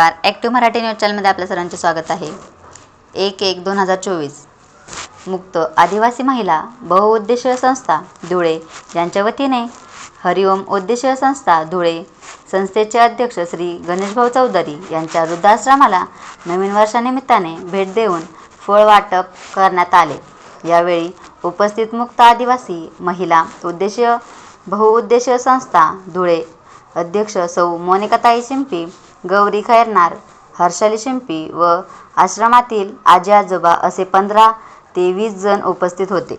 नमस्कार. Active Marathi news चॅनलमध्ये आपल्या सर्वांचे स्वागत आहे. एक एक दोन हजार चोवीस. मुक्त आदिवासी महिला बहुउद्देशीय संस्था धुळे. यांच्या वतीने हरिओम उद्देशीय संस्था धुळे. संस्थेचे अध्यक्ष श्री गणेशभाऊ चौधरी यांच्या वृद्धाश्रमाला नवीन वर्षानिमित्ताने भेट देऊन फळ वाटप करण्यात आले. यावेळी उपस्थित मुक्त आदिवासी महिला उद्देशीय बहुउद्देशीय संस्था धुळे. अध्यक्ष सौ मोनिकाताई शिंपी गौरी खैरनार हर्षाली शिंपी व आश्रमातील आजी आजोबा असे पंधरा ते वीस जण उपस्थित होते.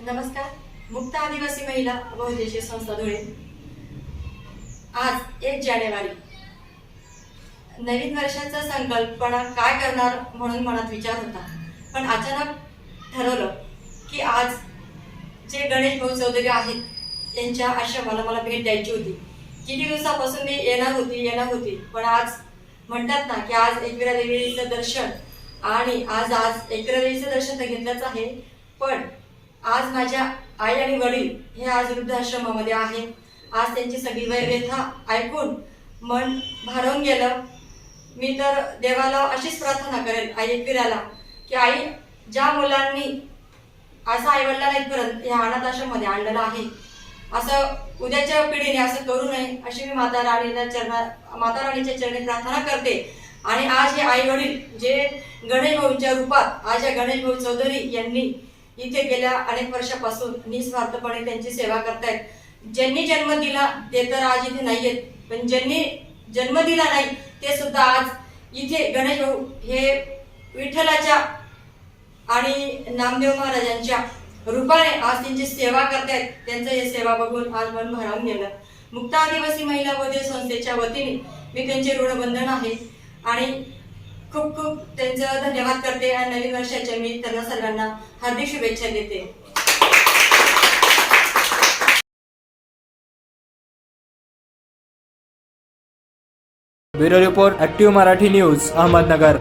नमस्कार. मुक्त आदिवासी महिला बहुउद्देशीय संस्था धुळे. आज एक जानेवारी. नवीन वर्षाचा संकल्पना काय करणार म्हणून मनात विचार होता. पण अचानक ठरवलं की आज जे गणेश भाऊ चौधरी आहेत त्यांच्या आश्रमाला मला भेट द्यायची होती. किती दिवसापासून मी येणार होती येणार होती. पण आज म्हणतात ना की आज एकविरा देवीचं दर्शन आणि आज आज एकविरा देवीचं दर्शन तर घेतलंच आहे. पण आज माझ्या आई आणि वडील हे आज वृद्धाश्रमामध्ये आहेत आज त्यांची सगळी वय व्यथा ऐकून मन भारावून गेलं. मी तर देवाला अशीच प्रार्थना करेल आई एकविराला की आई ज्या मुलांनी असं आईवडिलांना इथपर्यंत या अनाथ आश्रममध्ये आणलेलं आहे असं उद्याच्या पिढीने असं करू नये अशी मी माता राणीला चरणा माता राणीच्या चरणी प्रार्थना करते. आणि आज हे आई वडील जे गणेश भाऊंच्या रूपात आज या गणेश भाऊ चौधरी यांनी इथे गेल्या अनेक वर्षापासून निस्वार्थपणे त्यांची सेवा करतायत. ज्यांनी जन्म दिला ते तर आज इथे नाहीयेत. पण ज्यांनी जन्म दिला नाही ते सुद्धा आज इथे गणेश भाऊ हे विठ्ठलाच्या आणि नामदेव महाराजांच्या रूपाने आज त्यांची सेवा करतायत. त्यांचं हे सेवा बघून आज मन भरावून गेलं. मुक्त आदिवासी महिला वधे संस्थेच्या वतीने मी त्यांचे ऋणबंधन आहे. आणि खूप खूप त्यांचं धन्यवाद करते आणि नवीन वर्षाच्या मी त्यांना सर्वांना हार्दिक शुभेच्छा देते. Bureau report active Marathi news Ahmednagar.